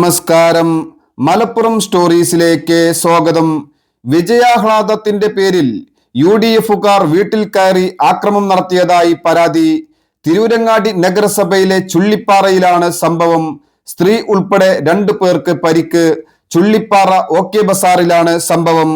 നമസ്കാരം. മലപ്പുറം സ്റ്റോറീസിലേക്ക് സ്വാഗതം. വിജയാഹ്ലാദത്തിന്റെ പേരിൽ യു ഡി എഫുകാർ വീട്ടിൽ കയറി ആക്രമം നടത്തിയതായി പരാതി. തിരൂരങ്ങാടി നഗരസഭയിലെ ചുള്ളിപ്പാറയിലാണ് സംഭവം. സ്ത്രീ ഉൾപ്പെടെ രണ്ടു പേർക്ക് പരിക്ക്. ചുള്ളിപ്പാറ ഓക്കെ ബസാറിലാണ് സംഭവം.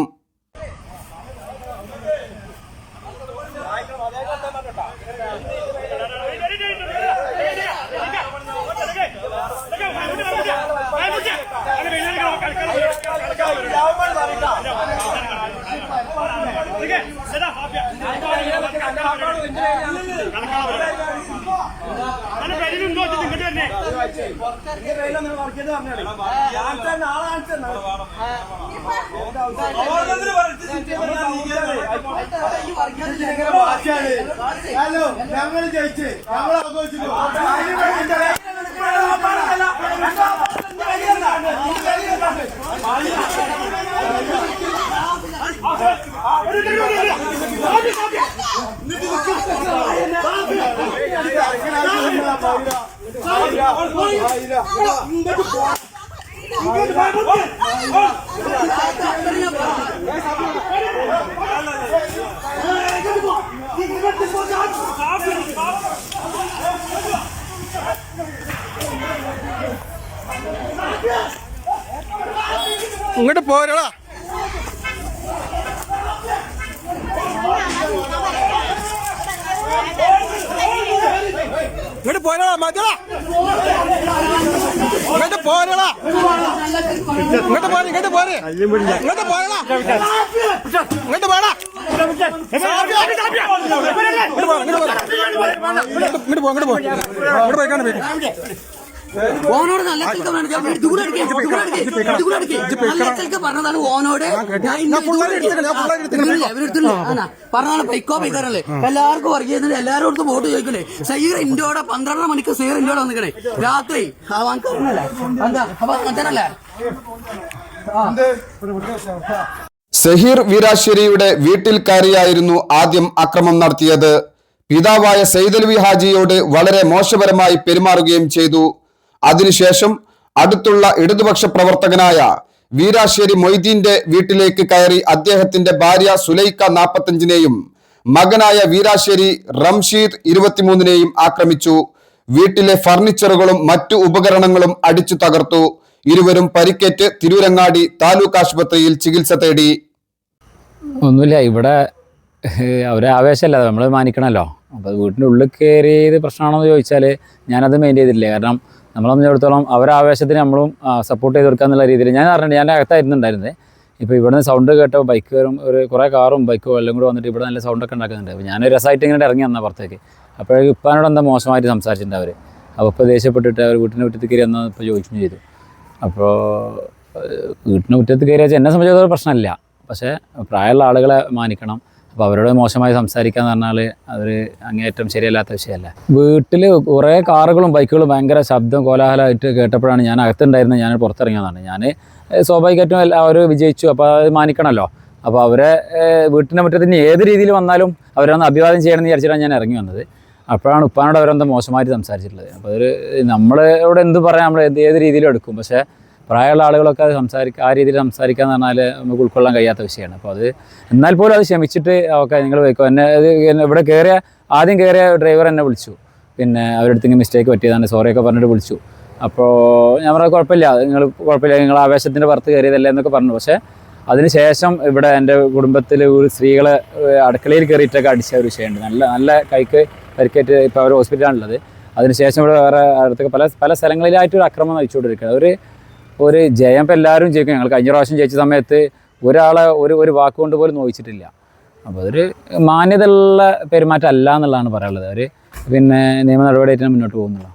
ഹലോ ഞങ്ങൾ ജയിച്ച്. ഞങ്ങൾ ആഘോഷിച്ചു. ഇങ്ങോട്ട് പോരടാ. ഇങ്ങോട്ട് പോരടാ മതിടാ ഇങ്ങോട്ട് പോരടാ. ഇങ്ങോട്ട് പോരെ ഇങ്ങോട്ട് പോരെ. ഇങ്ങോട്ട് പോരടാ. ഇങ്ങോട്ട് പോടാ ഇങ്ങോട്ട് പോ ഇങ്ങോട്ട് പോ. ഇങ്ങോട്ട് പോ ഇങ്ങോട്ട് പോയിക്കാണ്ട് പോയി ഓനോട് നല്ല ഞാൻ എടുക്ക്, എടുക്ക്, എടുക്ക്. കേൾക്കാൻ പറഞ്ഞതാണ് ഓനോട്. ഞാൻ ഇവരെടുത്തില്ല. ആണാ. ബൈക്കോ ബൈക്കാറല്ലേ എല്ലാവർക്കും വർക്ക് ചെയ്യുന്നുണ്ട്. എല്ലാവരും അടുത്ത് വോട്ട് ചോദിക്കണേ സൈർ ഇന്ത്യയുടെ പന്ത്രണ്ടര മണിക്ക് സൈർ ഇന്ത്യയുടെ വന്നിക്കണേ. രാത്രി. ആ വാങ്ങിക്കാരനല്ലേ എന്താ? അപ്പൊ അങ്ങനത്തെ സഹീർ വീരാശ്ശേരിയുടെ വീട്ടിൽ കയറിയായിരുന്നു ആദ്യം അക്രമം നടത്തിയത്. പിതാവായ സൈദൽവി ഹാജിയോട് വളരെ മോശപരമായി പെരുമാറുകയും ചെയ്തു. അതിനുശേഷം അടുത്തുള്ള ഇടതുപക്ഷ പ്രവർത്തകനായ വീരാശ്ശേരി മൊയ്തീന്റെ വീട്ടിലേക്ക് കയറി അദ്ദേഹത്തിന്റെ ഭാര്യ സുലൈക്ക നാൽപ്പത്തഞ്ചിനെയും മകനായ വീരാശ്ശേരി റംഷീദ് ഇരുപത്തിമൂന്നിനെയും ആക്രമിച്ചു. വീട്ടിലെ ഫർണിച്ചറുകളും മറ്റു ഉപകരണങ്ങളും അടിച്ചു തകർത്തു. ഇരുവരും പരിക്കേറ്റ് തിരൂരങ്ങാടി താലൂക്ക് ആശുപത്രിയിൽ ചികിത്സ തേടി. ഒന്നുമില്ല ഇവിടെ അവരെ ആവേശമല്ല നമ്മൾ മാനിക്കണമല്ലോ അപ്പോൾ വീട്ടിന്റെ ഉള്ളിൽ കയറിയത് പ്രശ്നമാണോ എന്ന് ചോദിച്ചാൽ ഞാനത് മെയിൻ ചെയ്തിട്ടില്ല. കാരണം നമ്മളെ സംബന്ധിച്ചിടത്തോളം അവരെ ആവേശത്തിന് നമ്മളും സപ്പോർട്ട് ചെയ്ത് കൊടുക്കുക എന്നുള്ള രീതിയിൽ ഞാൻ അറിഞ്ഞു ഞാൻ അകത്തായിരുന്നുണ്ടായിരുന്നത് ഇപ്പോൾ ഇവിടുന്ന് സൗണ്ട് കേട്ടോ ബൈക്ക് വരും ഒരു കുറേ കാറും ബൈക്കും എല്ലാം കൂടെ വന്നിട്ട് ഇവിടെ നല്ല സൗണ്ടൊക്കെ ഉണ്ടാക്കുന്നുണ്ട്. അപ്പോൾ ഞാനൊരു രസമായിട്ട് ഇങ്ങനെ ഇറങ്ങി വന്നാൽ പുറത്തേക്ക്. അപ്പോഴേക്കും ഇപ്പാനോട് എന്താ മോശമായിട്ട് സംസാരിച്ചിട്ടുണ്ട് അപ്പോൾ ഇപ്പോൾ ദേഷ്യപ്പെട്ടിട്ട് അവർ വീട്ടിന്റെ മുറ്റത്ത് കയറി എന്നാൽ ഇപ്പോൾ ചോദിക്കുകയും ചെയ്തു. അപ്പോൾ വീട്ടിന്റെ മുറ്റത്ത് കയറി വെച്ചാൽ എന്നെ സംബന്ധിച്ചിടത്തോളം പ്രശ്നമില്ല. പക്ഷേ പ്രായമുള്ള ആളുകളെ മാനിക്കണം. അപ്പോൾ അവരോട് മോശമായി സംസാരിക്കാന്ന് പറഞ്ഞാൽ അവർ അങ്ങേയറ്റം ശരിയല്ലാത്ത വിഷയമല്ല? വീട്ടിൽ കുറേ കാറുകളും ബൈക്കുകളും ഭയങ്കര ശബ്ദം കോലാഹലമായിട്ട് കേട്ടപ്പോഴാണ് ഞാൻ അകത്തുണ്ടായിരുന്നത് ഞാൻ പുറത്തിറങ്ങിയതാണ്. ഞാൻ സ്വാഭാവികമായിട്ടും അവർ വിജയിച്ചു അപ്പോൾ അത് മാനിക്കണമല്ലോ അപ്പോൾ അവരെ വീട്ടിന്റെ മുറ്റത്തിന് ഏത് രീതിയിൽ വന്നാലും അവരൊന്ന് അഭിവാദം ചെയ്യണമെന്ന് വിചാരിച്ചിട്ടാണ് ഞാൻ ഇറങ്ങി വന്നത്. അപ്പോഴാണ് ഉപ്പാനോട് അവരെന്താ മോശമായിട്ട് സംസാരിച്ചിട്ടുള്ളത്. അപ്പോൾ അവർ നമ്മളോട് എന്ത് പറയാം നമ്മൾ ഏത് രീതിയിലും എടുക്കും. പക്ഷേ പ്രായമുള്ള ആളുകളൊക്കെ അത് സംസാരിക്കുക ആ രീതിയിൽ സംസാരിക്കുക എന്ന് പറഞ്ഞാൽ നമുക്ക് ഉൾക്കൊള്ളാൻ കഴിയാത്ത വിഷയമാണ്. അപ്പോൾ അത് എന്നാൽ പോലും അത് ക്ഷമിച്ചിട്ട് ഓക്കെ നിങ്ങൾ വയ്ക്കും എന്നെ അത് ഇവിടെ കയറിയ ആദ്യം കയറിയ ഡ്രൈവർ എന്നെ വിളിച്ചു. പിന്നെ അവരുടെ അടുത്ത് മിസ്റ്റേക്ക് പറ്റിയതാണ്. സോറിയൊക്കെ പറഞ്ഞിട്ട് വിളിച്ചു. അപ്പോൾ ഞാൻ പറഞ്ഞത് കുഴപ്പമില്ല. നിങ്ങൾ കുഴപ്പമില്ല. നിങ്ങൾ ആവേശത്തിന്റെ പുറത്ത് കയറിയതല്ലേ എന്നൊക്കെ പറഞ്ഞു. പക്ഷേ അതിനുശേഷം ഇവിടെ എന്റെ കുടുംബത്തിൽ ഒരു സ്ത്രീകളെ അടുക്കളയിൽ കയറിയിട്ടൊക്കെ അടിച്ച ഒരു വിഷയമുണ്ട്. നല്ല നല്ല കൈക്ക് പരിക്കേറ്റ് ഇപ്പോൾ അവർ ഹോസ്പിറ്റലാണുള്ളത് അതിനുശേഷം ഇവിടെ വേറെ അടുത്തൊക്കെ പല പല സ്ഥലങ്ങളിലായിട്ട് ഒരു അക്രമം നയിച്ചുകൊണ്ടിരിക്കുന്നത് ഒരു ഒരു ജയം ഇപ്പം എല്ലാവരും ജയിക്കും. ഞങ്ങൾ കഴിഞ്ഞ പ്രാവശ്യം ജയിച്ച സമയത്ത് ഒരാളെ ഒരു ഒരു വാക്കുകൊണ്ട് പോലും നോയിച്ചിട്ടില്ല. അപ്പോൾ അതൊരു മാന്യതയുള്ള പെരുമാറ്റം അല്ല എന്നുള്ളതാണ് പറയാനുള്ളത്. അവർ പിന്നെ നിയമ നടപടിയായിട്ട് മുന്നോട്ട് പോകുന്നില്ല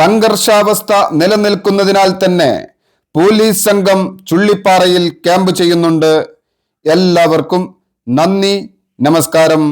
സംഘർഷാവസ്ഥ നിലനിൽക്കുന്നതിനാൽ തന്നെ പോലീസ് സംഘം ചുള്ളിപ്പാറയിൽ ക്യാമ്പ് ചെയ്യുന്നുണ്ട്. എല്ലാവർക്കും നന്ദി നമസ്കാരം.